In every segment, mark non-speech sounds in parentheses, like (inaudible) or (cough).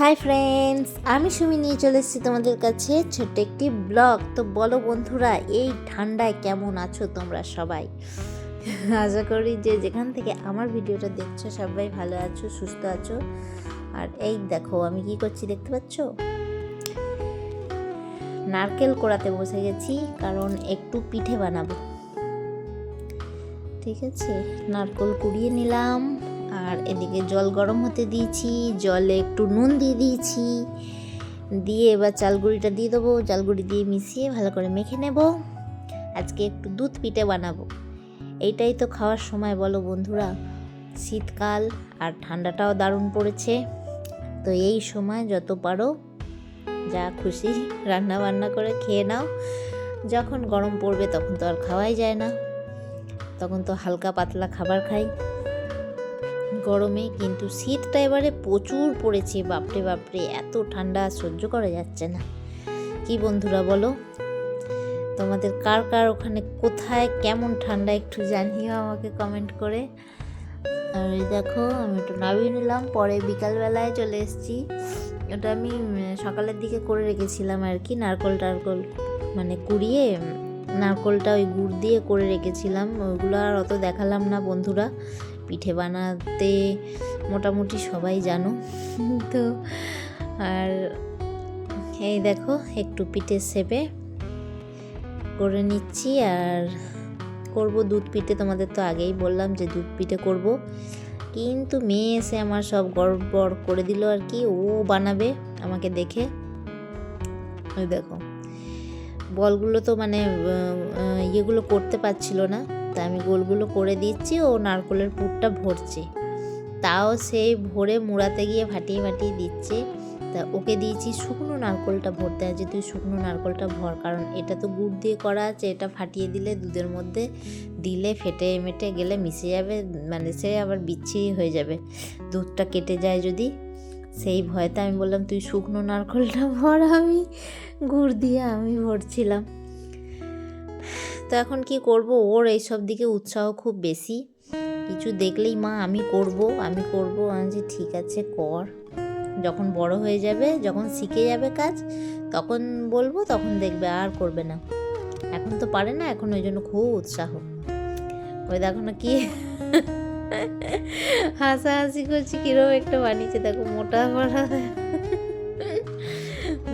Hi friends, আমি সুমি নিয়ে চলে এসেছি তোমাদের কাছে ছোট্ট একটি ব্লগ। তো বলো বন্ধুরা, এই ঠান্ডায় কেমন আছো তোমরা সবাই? আশা করি যে যেখান থেকে আমার ভিডিওটা দেখছ, সবাই ভালো আছো, সুস্থ আছো। আর এই দেখো, আমি কি করছি দেখতে পাচ্ছ? নারকেল কোড়াতে বসে গেছি, কারণ একটু পিঠে বানাবো। ঠিক আছে, নারকেল কুড়িয়ে নিলাম। আর এদিকে জল গরম হতে দিয়েছি, জলে একটু নুন দিয়ে দিয়েছি। দিয়ে এবার চালগুড়িটা দিয়ে দেবো, চালগুড়ি দিয়ে মিশিয়ে ভালো করে মেখে নেব। আজকে একটু দুধ পিঠে বানাবো। এইটাই তো খাওয়ার সময়, বলো বন্ধুরা। শীতকাল আর ঠান্ডাটাও দারুণ পড়েছে। তো এই সময় যত পারো, যা খুশি রান্না বান্না করে খেয়ে নাও। যখন গরম পড়বে তখন তো আর খাওয়াই যায় না। তখন তো হালকা পাতলা খাবার খাই। গরমে কিন্তু শীতটা এবারে প্রচুর পড়েছে, বাপরে বাপরে, এত ঠান্ডা সহ্য করা যাচ্ছে না। কি বন্ধুরা বলো? তোমাদের কার কার ওখানে কোথায় কেমন ঠান্ডা একটু জানিও আমাকে কমেন্ট করে। আর দেখো, আমি একটু নামিয়ে নিলাম, পরে বিকালবেলায় চলে এসেছি। ওটা আমি সকালের দিকে করে রেখেছিলাম আর কি, নারকল টারকল মানে কুড়িয়ে নারকলটা ওই গুড় দিয়ে করে রেখেছিলাম। ওইগুলো আর অত দেখালাম না বন্ধুরা। পিঠে বানাতে মোটামুটি সবাই জানো। তো আর এই দেখো, একটু পিঠে সেপে করে নিচ্ছি। আর করব দুধ পিঠে, তোমাদের তো আগেই বললাম যে দুধ পিঠে করব। কিন্তু মেয়ে এসে আমার সব গড়বড় করে দিল আর কি, ও বানাবে আমাকে দেখে। ওই দেখো, বলগুলো তো মানে ইয়েগুলো করতে পারছিল না। তা আমি গোলগুলো করে দিচ্ছি ও নারকলের পুরটা ভরছে। তাও সেই ভরে মুড়াতে গিয়ে ফাটিয়ে ফাটিয়ে দিচ্ছে। তা ওকে দিয়েছি শুকনো নারকলটা ভরতে। আছে তুই শুকনো নারকলটা ভর, কারণ এটা তো গুড় দিয়ে করা আছে, এটা ফাটিয়ে দিলে দুধের মধ্যে দিলে ফেটে মেটে গেলে মিশে যাবে মানে সে আবার বিচ্ছিরি হয়ে যাবে। দুধটা কেটে যায় যদি। সেই ভয়তে আমি বললাম, তুই শুকনো নারকলটা ভর, আমি গুড় দিয়ে আমি ভরছিলাম। তো এখন কি করব? ওর এইসব দিকে উৎসাহ খুব বেশি। কিছু দেখলেই, মা, আমি করব আমি করব। আমি ঠিক আছে, কর। যখন বড় হয়ে যাবে, যখন শিখে যাবে কাজ, তখন বলব, তখন দেখবে আর করবে না। এখন তো পারে না, এখন ওই জন্য খুব উৎসাহ। ওই দেখো না কি হাসাহাসি করছি কীরকম একটা বানিয়েছে। দেখো, মোটা পাড়া।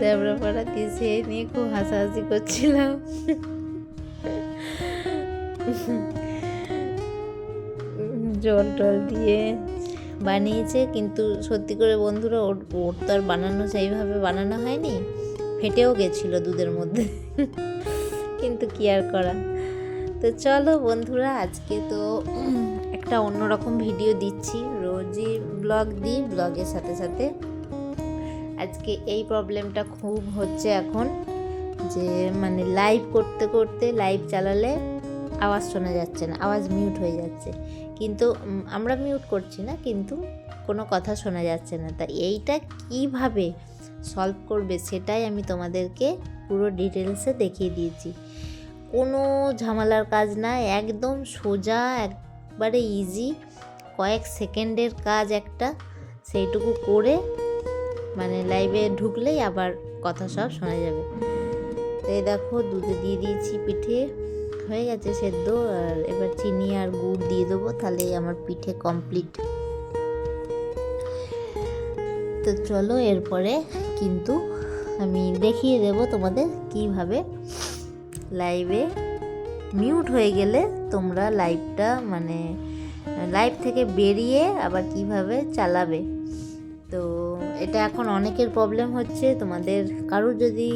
দেবরা পাড়া দিয়ে সে নিয়ে খুব হাসাহাসি করছিলাম। জল টল দিয়ে বানিয়েছে, কিন্তু সত্যি করে বন্ধুরা, ওর ওর তো আর বানানো সেইভাবে বানানো হয়নি। ফেটেও গেছিল দুধের মধ্যে। কিন্তু কি আর করা? তো চলো বন্ধুরা, আজকে তো একটা অন্যরকম ভিডিও দিচ্ছি। রোজই ব্লগ দিই, ব্লগের সাথে সাথে। আজকে এই প্রবলেমটা খুব হচ্ছে এখন, যে মানে লাইভ করতে করতে লাইভ চালালে আওয়াজ শোনা যাচ্ছে না, আওয়াজ মিউট হয়ে যাচ্ছে। কিন্তু আমরা মিউট করছি না, কিন্তু কোনো কথা শোনা যাচ্ছে না। তা এইটা কীভাবে সলভ করবে সেটাই আমি তোমাদেরকে পুরো ডিটেলসে দেখিয়ে দিয়েছি। কোনো ঝামেলার কাজ না, একদম সোজা, একবারে ইজি কয়েক সেকেন্ডের কাজ একটা, সেইটুকু করে মানে লাইভে ঢুকলেই আবার কথা সব শোনা যাবে। তো দেখো, দুধে দিয়ে দিয়েছি পিঠে। হয়ে গেছে সেদ্ধ, আর এবার চিনি আর গুড় দিয়ে দেবো, তাহলে আমার পিঠে কমপ্লিট তো চলো এরপরে কিন্তু আমি দেখিয়ে দেব তোমাদের কীভাবে লাইভে মিউট হয়ে গেলে তোমরা লাইভটা মানে লাইভ থেকে বেরিয়ে আবার কীভাবে চালাবে। তো এটা এখন অনেকের প্রবলেম হচ্ছে। তোমাদের কারোর যদি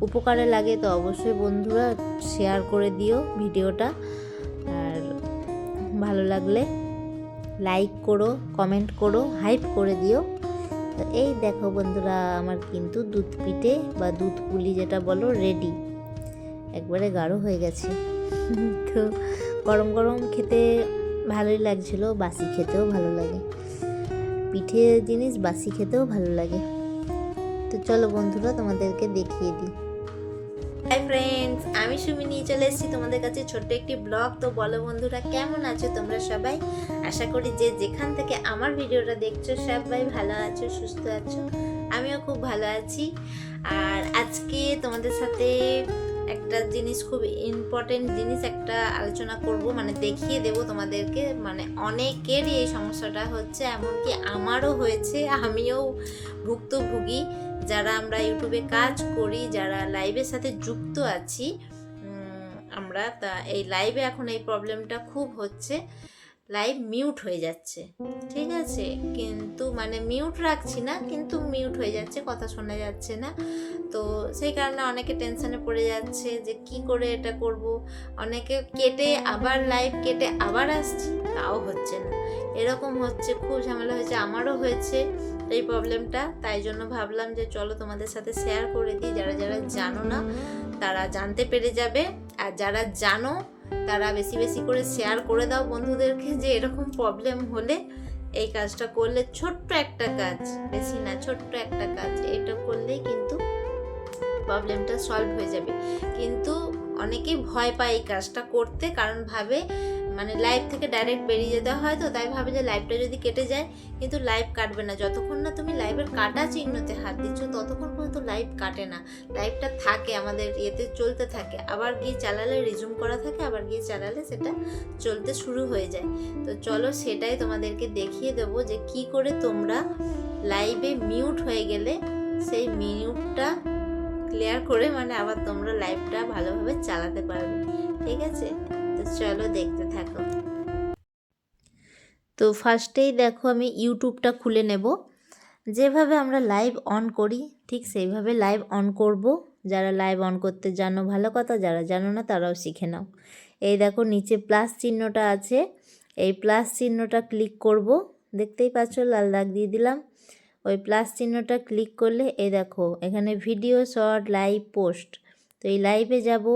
উপকারে লাগে তো অবশ্যই বন্ধুরা শেয়ার করে দিও ভিডিওটা। আর ভালো লাগলে লাইক করো কমেন্ট করো হাইপ করে দিও। তো এই দেখো বন্ধুরা, আমার কিন্তু দুধ পিঠে বা দুধ পুলি যেটা বলো রেডি একবারে গাঢ় হয়ে গেছে। (laughs) তো গরম গরম খেতে ভালোই লাগছিল, বাসি খেতেও ভালো লাগে। পিঠে জিনিস, বাসি খেতেও ভালো লাগে। তো চলো বন্ধুরা, তোমাদেরকে দেখিয়ে দিই। হাই ফ্রেন্ডস আমি সুমি নিয়ে চলে এসেছি তোমাদের কাছে ছোট্ট একটি ব্লগ তো বলো বন্ধুরা, কেমন আছো তোমরা সবাই? আশা করি যে যেখান থেকে আমার ভিডিওটা দেখছ, সবাই ভালো আছো, সুস্থ আছো। আমিও খুব ভালো আছি। আর আজকে তোমাদের সাথে একটা জিনিস খুব ইম্পর্টেন্ট জিনিস একটা আলোচনা করব মানে দেখিয়ে দেব তোমাদেরকে। মানে অনেকেরই এই সমস্যাটা হচ্ছে, এমনকি আমারও হয়েছে, আমিও ভুক্তভোগী। যারা আমরা ইউটিউবে কাজ করি, যারা লাইভের সাথে যুক্ত আছি আমরা তা, এই লাইভে এখন এই প্রবলেমটা খুব হচ্ছে। লাইভ মিউট হয়ে যাচ্ছে। ঠিক আছে? কিন্তু মানে মিউট রাখছি না, কিন্তু মিউট হয়ে যাচ্ছে, কথা শোনা যাচ্ছে না। তো সেই কারণে অনেকে টেনশনে পড়ে যাচ্ছে যে কি করে এটা করব? অনেকে কেটে আবার লাইভ কেটে আবার আসছি, তাও হচ্ছে না। এরকম হচ্ছে, খুব ঝামেলা হয়েছে, আমারও হয়েছে এই প্রবলেমটা তাই জন্য ভাবলাম যে চলো তোমাদের সাথে শেয়ার করে দিই। যারা যারা জানো না, তারা জানতে পেরে যাবে। আর যারা জানো তারা বেশি বেশি করে শেয়ার করে দাও বন্ধুদেরকে যে এরকম প্রবলেম হলে এই কাজটা করলে ছোট্ট একটা কাজ, বেশি না, ছোট্ট একটা কাজ, এটা করলেই কিন্তু প্রবলেমটা সলভ হয়ে যাবে। কিন্তু অনেকেই ভয় পায় এই কাজটা করতে, কারণ ভাবে মানে লাইভ থেকে ডাইরেক্ট বেরিয়ে যেতে হয় তো, তাই ভাবে যে লাইভটা যদি কেটে যায়, কিন্তু লাইভ কাটবে না। যতক্ষণ না তুমি লাইভের কাটা চিহ্নতে হাত দিচ্ছ, ততক্ষণ পর্যন্ত লাইভ কাটে না। লাইভটা থাকে, আমাদের ইয়েতে চলতে থাকে। আবার গিয়ে চালালে রিজুম করা থাকে, আবার গিয়ে চালালে সেটা চলতে শুরু হয়ে যায়। তো চলো সেটাই তোমাদেরকে দেখিয়ে দেবো যে কি করে তোমরা লাইভে মিউট হয়ে গেলে সেই মিউটটা ক্লিয়ার করে মানে আবার তোমরা লাইভটা ভালোভাবে চালাতে পারবে। ঠিক আছে? তো চলো দেখতে থাকো। তো ফার্স্টেই দেখো আমি ইউটিউবটা খুলে নেব। যেভাবে আমরা লাইভ অন করি, ঠিক সেইভাবে লাইভ অন করব। যারা লাইভ অন করতে জানো ভালো কথা, যারা জানো না তারাও শিখে নাও। এই দেখো নিচে প্লাস চিহ্নটা আছে। এই প্লাস চিহ্নটা ক্লিক করব। দেখতেই পাচ্ছ, লাল দাগ দিয়ে দিলাম। ওই প্লাস চিহ্নটা ক্লিক করলে এ দেখো, এখানে ভিডিও, শর্ট, লাইভ, পোস্ট। তো এই লাইভে যাব,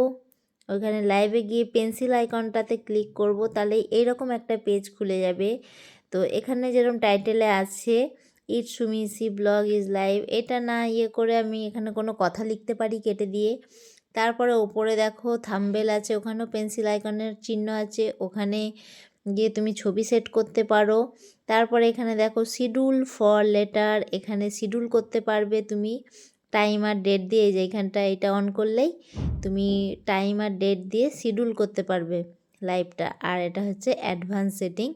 ওইখানে লাইভে গিয়ে পেন্সিল আইকনটাতে ক্লিক করব, তাহলে এইরকম একটা পেজ খুলে যাবে। তো এখানে যেরকম টাইটেলে আছে, ইট সুমিসি, ব্লগ ইজ লাইভ এটা না ইয়ে করে আমি এখানে কোনো কথা লিখতে পারি কেটে দিয়ে। তারপরে ওপরে দেখো, থাম্বেল আছে, ওখানেও পেন্সিল আইকনের চিহ্ন আছে, ওখানে গিয়ে তুমি ছবি সেট করতে পারো। তারপরে এখানে দেখো শিডিউল ফর লেটার, এখানে শিডিউল করতে পারবে তুমি। টাইম আর ডেট দিয়ে যে এখানটা এটা অন করলেই তুমি টাইম আর ডেট দিয়ে শিডিউল করতে পারবে লাইভটা। আর এটা হচ্ছে অ্যাডভান্স সেটিং।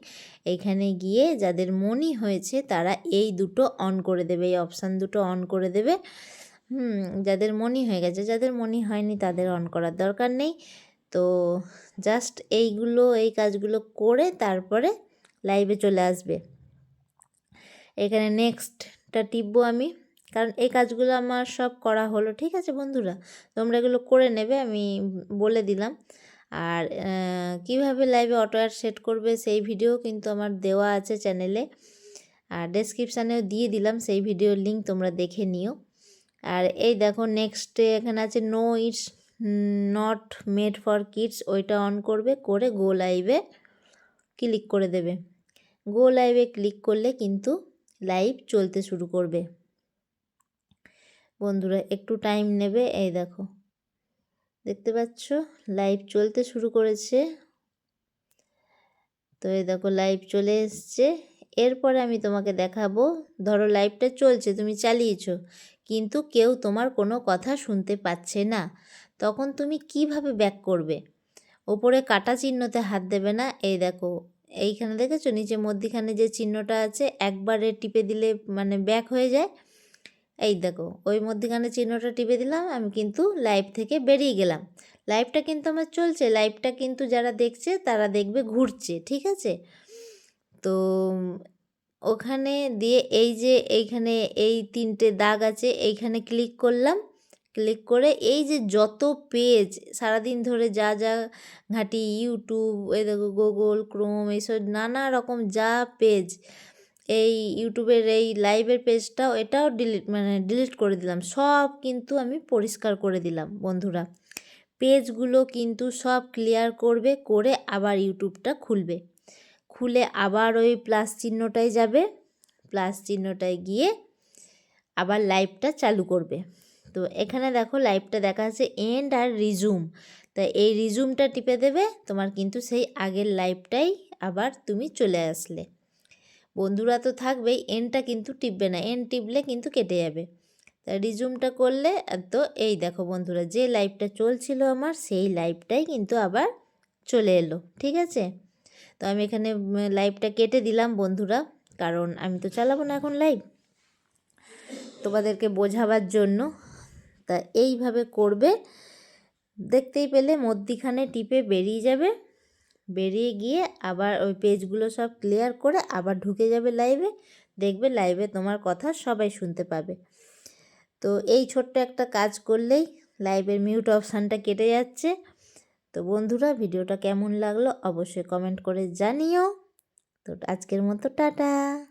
এখানে গিয়ে যাদের মনই হয়েছে তারা এই দুটো অন করে দেবে, এই অপশান দুটো অন করে দেবে। হুম, যাদের মনই হয়ে গেছে, যাদের মনই হয়নি তাদের অন করার দরকার নেই। তো জাস্ট এইগুলো, এই কাজগুলো করে তারপরে লাইভে চলে আসবে। এখানে নেক্সটটা টিপবো আমি, কারণ এই কাজগুলো আমার সব করা হলো, ঠিক আছে বন্ধুরা? তোমরা এগুলো করে নেবে, আমি বলে দিলাম। আর কীভাবে লাইভে অটো অ্যাড সেট করবে সেই ভিডিও কিন্তু আমার দেওয়া আছে চ্যানেলে আর ডেসক্রিপশানেও দিয়ে দিলাম, সেই ভিডিওর লিঙ্ক তোমরা দেখে নিও। আর এই দেখো নেক্সটে এখানে আছে no it's not made for kids ওইটা অন করবে, করে গো লাইভে ক্লিক করে দেবে। গো লাইভে ক্লিক করলে কিন্তু লাইভ চলতে শুরু করবে। বন্ধুরা, একটু টাইম নেবে, এই দেখো। দেখতে পাচ্ছ? লাইভ চলতে শুরু করেছে। তো এই দেখো লাইভ চলে এসছে। এরপরে আমি তোমাকে দেখাবো, ধরো লাইভটা চলছে, তুমি চালিয়েছো, কিন্তু কেউ তোমার কোনো কথা শুনতে পাচ্ছে না। তখন তুমি কীভাবে ব্যাক করবে? ওপরে কাটা চিহ্নতে হাত দেবে না? এই দেখো, এইখানে দেখেছ? নিচে মধ্যিখানে যে চিহ্নটা আছে, একবারে টিপে দিলে মানে ব্যাক হয়ে যায়। এই দেখো, ওই মধ্যিখানে চিহ্নটা টিপে দিলাম, আমি কিন্তু লাইভ থেকে বেরিয়ে গেলাম। লাইভটা কিন্তু আমার চলছে, লাইভটা কিন্তু যারা দেখছে, তারা দেখবে ঘুরছে, ঠিক আছে? তো ওখানে দিয়ে এই যে এইখানে এই তিনটে দাগ আছে, এইখানে ক্লিক করলাম। ক্লিক করে এই যে যত পেজ সারাদিন ধরে যা যা ঘাঁটি ইউটিউব এই দেখো গুগল ক্রোম এইসব নানা রকম যা পেজ এই ইউটিউবের এই লাইভের পেজটাও এটাও ডিলিট মানে ডিলিট করে দিলাম। সব কিন্তু আমি পরিষ্কার করে দিলাম, বন্ধুরা। পেজগুলো কিন্তু সব ক্লিয়ার করবে, করে আবার ইউটিউবটা খুলবে। খুলে আবার ওই প্লাস চিহ্নটায় যাবে প্লাস চিহ্নটায় গিয়ে আবার লাইভটা চালু করবে। তো এখানে দেখো লাইভটা দেখা আছে এন্ড আর রিজুম তা এই রিজুমটা টিপে দেবে, তোমার কিন্তু সেই আগের লাইভটাই আবার তুমি চলে আসলে। বন্ধুরা তো থাকবেই এনটা কিন্তু টিপবে না এন টিপলে কিন্তু কেটে যাবে। তা রিজুমটা করলে তো এই দেখো বন্ধুরা, যে লাইভটা চলছিল আমার, সেই লাইভটাই কিন্তু আবার চলে এলো, ঠিক আছে? তো আমি এখানে লাইভটা কেটে দিলাম বন্ধুরা, কারণ আমি তো চালাবো না এখন লাইভ তোমাদেরকে বোঝাবার জন্য তা এইভাবে করবে। দেখতেই পেলে মধ্যিখানে টিপে বেরিয়ে যাবে। বেরিয়ে গিয়ে আবার ওই পেজগুলো সব ক্লিয়ার করে আবার ঢুকে যাবে লাইভে দেখবে লাইভে তোমার কথা সবাই শুনতে পাবে। তো এই ছোট্ট একটা কাজ করলেই লাইভের মিউট অপশানটা কেটে যাচ্ছে। তো বন্ধুরা, ভিডিওটা কেমন লাগল অবশ্যই কমেন্ট করে জানিও। তো আজকের মতো টাটা।